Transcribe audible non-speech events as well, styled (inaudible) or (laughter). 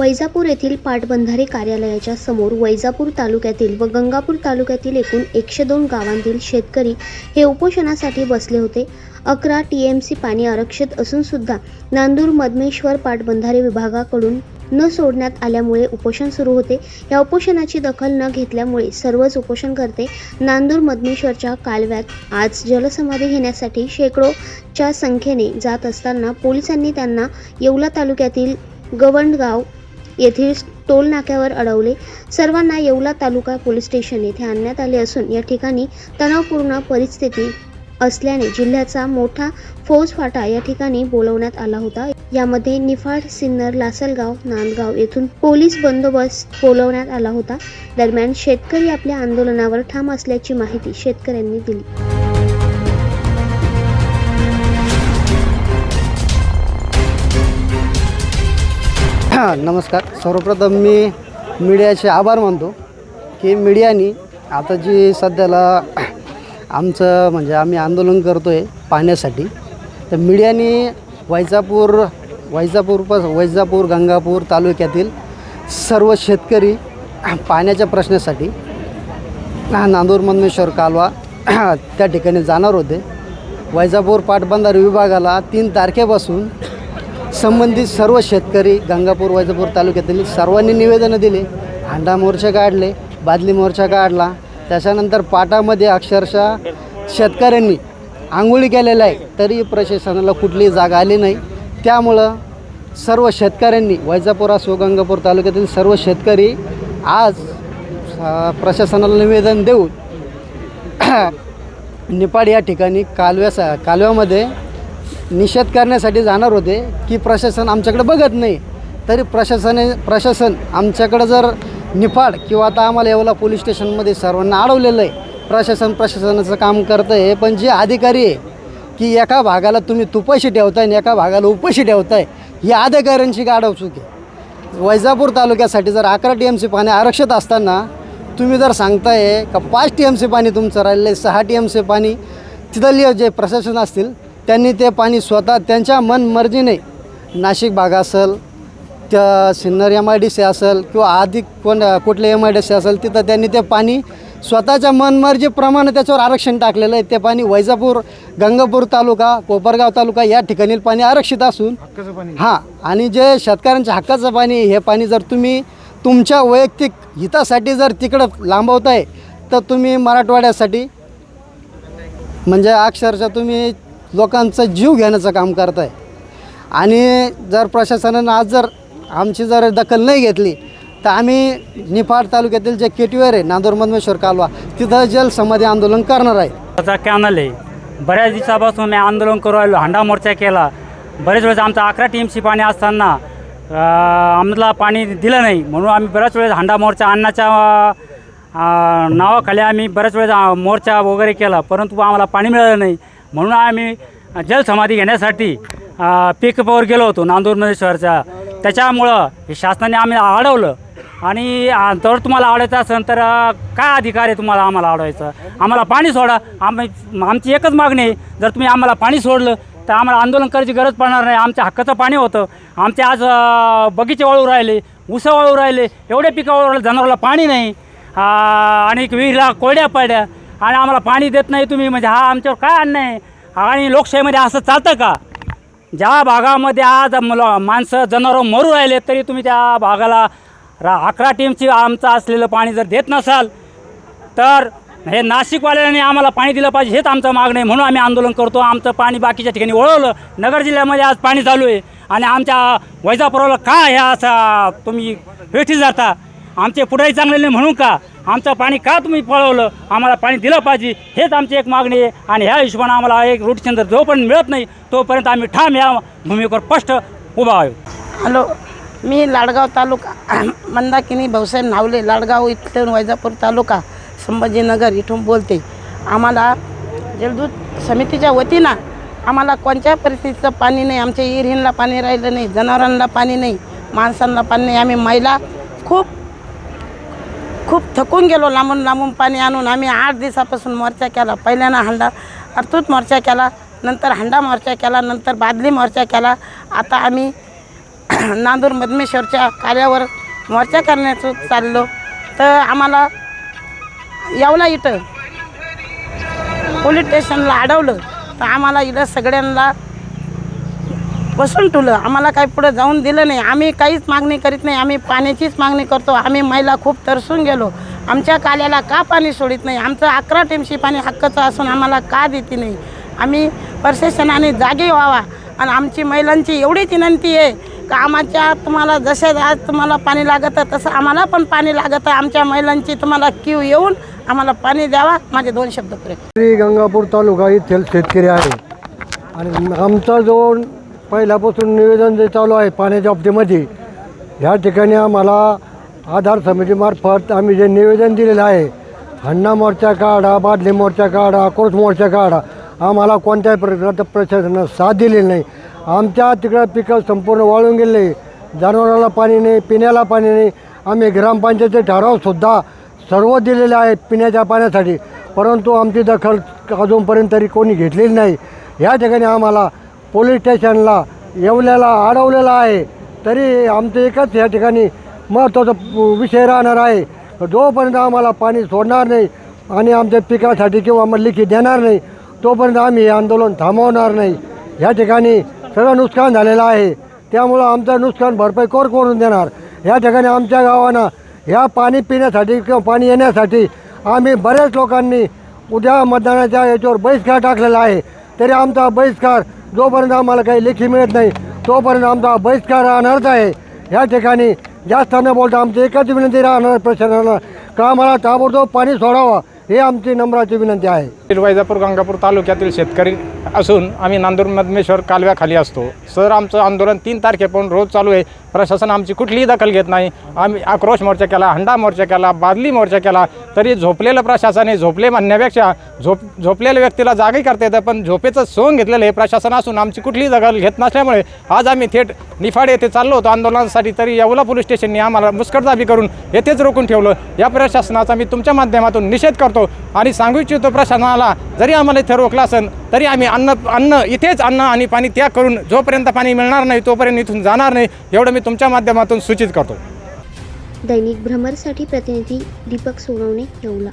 वैजापूर येथील पाटबंधारे कार्यालयाच्या समोर वैजापूर तालुक्यातील व गंगापूर तालुक्यातील एकूण एकशे दोन गावांतील शेतकरी हे उपोषणासाठी बसले होते. अकरा टी एम सी पाणी आरक्षित असून सुद्धा नांदूर मधमेश्वर पाटबंधारे विभागाकडून न सोडण्यात आल्यामुळे उपोषण सुरू होते. या उपोषणाची दखल न घेतल्यामुळे सर्वच उपोषणकर्ते नांदूर मधमेश्वरच्या कालव्यात आज जलसमाधी घेण्यासाठी शेकडोच्या संख्येने जात असताना पोलिसांनी त्यांना येवला तालुक्यातील गवंडगाव येथील टोल नाक्यावर अडवले. सर्वांना येवला तालुका पोलीस स्टेशन येथे आणण्यात आले असून या ठिकाणी तणावपूर्ण परिस्थिती असल्याने जिल्ह्याचा मोठा फौजफाटा या ठिकाणी बोलवण्यात आला होता. यामध्ये निफाड सिन्नर लासलगाव नांदगाव येथून पोलीस बंदोबस्त बोलवण्यात आला होता. दरम्यान शेतकरी आपल्या आंदोलनावर ठाम असल्याची माहिती शेतकऱ्यांनी दिली. हां नमस्कार. सर्वप्रथम मी मीडियाचे आभार मानतो की मीडियानी आता जी सध्याला आमचं म्हणजे आम्ही आंदोलन करतो आहे पाण्यासाठी तर मीडियानी वैजापूर वैजापूर वैजापूर गंगापूर तालुक्यातील सर्व शेतकरी पाण्याच्या प्रश्नासाठी नांदूर मनमेश्वर कालवा त्या ठिकाणी जाणार होते. वैजापूर पाटबंधारे विभागाला तीन तारखेपासून संबंधित सर्व शेतकरी गंगापूर वैजापूर तालुक्यातील सर्वांनी निवेदनं दिली. हांडा मोर्चा काढले बादली मोर्चा काढला. त्याच्यानंतर पाटामध्ये अक्षरशः शेतकऱ्यांनी आंघोळी केलेल्या आहे तरी प्रशासनाला कुठलीही जागा आली नाही. त्यामुळं सर्व शेतकऱ्यांनी वैजापूर असो गंगापूर तालुक्यातील सर्व शेतकरी आज प्रशासनाला निवेदन देऊन (clears throat) निपाड या ठिकाणी कालव्यासा कालव्यामध्ये निषेध करण्यासाठी जाणार होते की प्रशासन आमच्याकडे बघत नाही. तरी प्रशासने प्रशासन आमच्याकडं जर निफाड किंवा आता आम्हाला येवला पोलीस स्टेशनमध्ये सर्वांना अडवलेलं आहे. प्रशासन प्रशासनाचं काम करतं आहे पण जे अधिकारी आहे की एका भागाला तुम्ही तुपाशी ठेवताय आणि एका भागाला उपाशी ठेवताय ही अधिकाऱ्यांची गाडव चूक आहे. वैजापूर तालुक्यासाठी जर अकरा टी एम सी पाणी आरक्षित असताना तुम्ही जर सांगताय का पाच टी एम सी पाणी तुमचं राहिलं आहे सहा टी एम सी पाणी तिथले जे प्रशासन असतील त्यांनी ते पाणी स्वतः त्यांच्या मनमर्जीने नाशिक भाग असेल त्या Sinnar M I D C असेल किंवा अधिक कोण कुठले एम आय डी सी असेल तिथं त्यांनी ते पाणी स्वतःच्या मनमर्जीप्रमाणे त्याच्यावर आरक्षण टाकलेलं आहे. ते पाणी वैजापूर गंगापूर तालुका कोपरगाव तालुका या ठिकाणी पाणी आरक्षित असून हां आणि जे शेतकऱ्यांच्या हक्काचं पाणी हे पाणी जर तुम्ही तुमच्या वैयक्तिक हितासाठी जर तिकडं लांबवताय तर तुम्ही मराठवाड्यासाठी म्हणजे अक्षरशः तुम्ही लोकांचा जीव घेण्याचं काम करत आहे आणि जर प्रशासनानं आज जर आमची जर दखल नाही घेतली तर आम्ही निफाड तालुक्यातील जे केटीवर आहे नांदूर मधमेश्वर कालवा तिथं जलसमाधी आंदोलन करणार आहे. त्याचा कॅनल आहे. बऱ्याच दिवसापासून मी आंदोलन करू राहिलो हांडा मोर्चा केला. बरेच वेळेस आमचा अकरा टी पाणी असताना आम्हाला पाणी दिलं नाही. म्हणून आम्ही बऱ्याच वेळेस हांडा मोर्चा अन्नाच्या नावाखाली आम्ही बऱ्याच वेळेस मोर्चा वगैरे केला. परंतु आम्हाला पाणी मिळालं नाही. म्हणून आम्ही जलसमाधी घेण्यासाठी पिकअपवर गेलो होतो नांदूरमध्ये शहरच्या त्याच्यामुळं हे शासनाने आम्ही अडवलं. आणि जर तुम्हाला अडवायचं असेल तर काय अधिकार आहे तुम्हाला आम्हाला अडवायचं? आम्हाला पाणी सोडा. आम्ही आमची एकच मागणी आहे. जर तुम्ही आम्हाला पाणी सोडलं तर आम्हाला आंदोलन करायची गरज पडणार नाही. आमच्या हक्काचं पाणी होतं. आमचे आज बगीचे वाळू राहिले उसा वाळू राहिले. एवढे पिकं वळू राहिले जनावराला पाणी नाही. आणि विहिरीला कोरड्या पडल्या. आणि आम्हाला पाणी देत नाही तुम्ही म्हणजे हा आमच्यावर काय अन्याय? आणि लोकशाहीमध्ये असं चालतं का? ज्या भागामध्ये आज मुलं माणसं जनावरं मरू राहिले तरी तुम्ही त्या भागाला रा अकरा टीमची आमचं असलेलं पाणी जर देत नसाल तर हे नाशिकवाल्यांनी आम्हाला पाणी दिलं पाहिजे हेच आमचं मागणं आहे म्हणून आम्ही आंदोलन करतो. आमचं पाणी बाकीच्या ठिकाणी वळवलं. नगर जिल्ह्यामध्ये आज पाणी चालू आहे. आणि आमच्या वैजापुराला का ह्या असा तुम्ही वेठी जाता? आमचे पुढेही चांगले नाही म्हणून का? आमचं पाणी का तुम्ही पळवलं? आम्हाला पाणी दिलं पाहिजे. हेच आमची एक मागणी आहे. आणि ह्या हिशोबानं आम्हाला एक रूटचंद्र जोपर्यंत मिळत नाही तोपर्यंत आम्ही ठाम या भूमिकेवर स्पष्ट उभा आहे हॅलो मी लाडगाव तालुका मंदाकिनी भाऊसाहेब नावले लाडगाव इथून वैजापूर तालुका संभाजीनगर इथून बोलते. आम्हाला जलदूत समितीच्या वतीनं आम्हाला कोणत्या परिस्थितीचं पाणी नाही आमच्या विहिरींना पाणी राहिलं नाही जनावरांना पाणी नाही माणसांना पाणी नाही. आम्ही महिला खूप खूप थकून गेलो लांबून लांबून पाणी आणून. आम्ही आठ दिवसापासून मोर्चा केला. पहिल्यानं हंडा अर्थूत मोर्चा केला नंतर हंडा मोर्चा केला नंतर बादली मोर्चा केला. आता आम्ही (clears throat) नांदूर मधमेश्वरच्या कार्यावर मोर्चा करण्याचं चाललो. तर आम्हाला यावला इथं पोलीस स्टेशनला अडवलं. तर आम्हाला इथं सगळ्यांना बसून ठेवलं. आम्हाला काही पुढे जाऊन दिलं नाही. आम्ही काहीच मागणी करीत नाही. आम्ही पाण्याचीच मागणी करतो. आम्ही महिला खूप तरसून गेलो. आमच्या काल्याला का पाणी सोडित नाही? आमचं अकरा टेमशी पाणी हक्काचं असून आम्हाला का देते नाही? आम्ही प्रशासनाने जागे व्हावा. आणि आमची महिलांची एवढीच विनंती आहे का आमच्या तुम्हाला जसे आज तुम्हाला पाणी लागतं तसं आम्हाला पण पाणी लागतं. आमच्या महिलांची तुम्हाला क्यू येऊन आम्हाला पाणी द्यावा. माझे दोन शब्द पुरे. श्री गंगापूर तालुका येथील शेतकरी आहे. आणि आमचा जो पहिल्यापासून निवेदन जे चालू आहे पाण्याच्या बाबतीमध्ये ह्या ठिकाणी आम्हाला आधार समितीमार्फत आम्ही जे निवेदन दिलेलं आहे हन्ना मोर्चा काढा बादली मोर्चा काढा आक्रोश मोर्चा काढा आम्हाला कोणत्याही प्रकारचं प्रशासनानं साथ दिलेली नाही. आमच्या तिकडं पिकं संपूर्ण वाळून गेले जनावराला पाणी नाही पिण्याला पाणी नाही. आम्ही ग्रामपंचायतीचे ठरावसुद्धा सर्व दिलेले आहेत पिण्याच्या पाण्यासाठी परंतु आमची दखल अजूनपर्यंत तरी कोणी घेतलेली नाही. या ठिकाणी आम्हाला पोलीस स्टेशनला येवल्याला अडवलेलं आहे. तरी आमचं एकच या ठिकाणी महत्त्वाचा विषय राहणार आहे. जोपर्यंत आम्हाला पाणी सोडणार नाही आणि आमच्या पिकासाठी किंवा आम्हाला लिखी देणार नाही तोपर्यंत आम्ही हे आंदोलन थांबवणार नाही. या ठिकाणी सगळं नुकसान झालेलं आहे. त्यामुळं आमचं नुकसान भरपाई कोर करून देणार. या ठिकाणी आमच्या गावांना ह्या पाणी पिण्यासाठी किंवा पाणी येण्यासाठी आम्ही बऱ्याच लोकांनी उद्या मतदानाच्या याच्यावर बहिष्कार टाकलेला आहे. तरी आमचा बहिष्कार जोपर्यंत आम्हाला काही लेखी मिळत नाही तोपर्यंत आमचा बहिष्कार राहणारच आहे. या ठिकाणी जास्त न बोलता आमची एकच विनंती राहणार प्रशासनाला का आम्हाला ताबडतोब पाणी सोडावं? हे आमची नम्राची विनंती आहे. वैजापूर गंगापूर तालुक्यातील शेतकरी असून आम्ही नांदूर मधमेश्वर कालव्याखाली असतो. सर आमचं आंदोलन तीन तारखेपासून रोज चालू आहे. प्रशासन आमची कुठलीही दखल घेत नाही. आम्ही आक्रोश मोर्चा केला हंडा मोर्चा केला बादली मोर्चा केला. तरी झोपलेलं प्रशासन आहे झोपले म्हणण्यापेक्षा झोप झोपलेल्या व्यक्तीला जागी करता येतं पण झोपेचं सोंग घेतलेलं हे प्रशासन असून आमची कुठलीही दखल घेत नसल्यामुळे आज आम्ही थेट निफाड येथे चाललो होतो. आंदोलनासाठी तरी येवला पोलीस स्टेशनने आम्हाला मुस्कटदाबी करून येथेच रोखून ठेवलं. या प्रशासनाचा मी तुमच्या माध्यमातून निषेध करतो. आणि सांगू इच्छितो प्रशासनाला जरी आम्हाला इथे रोखलं असेल तरी आम्ही अन्न अन्न इथेच अन्न आणि पाणी त्याग करून जोपर्यंत पाणी मिळणार नाही तोपर्यंत इथून जाणार नाही एवढं मी तुमच्या माध्यमातून सूचित करतो. दैनिक भ्रमरसाठी प्रतिनिधी दीपक सोनवणे येऊला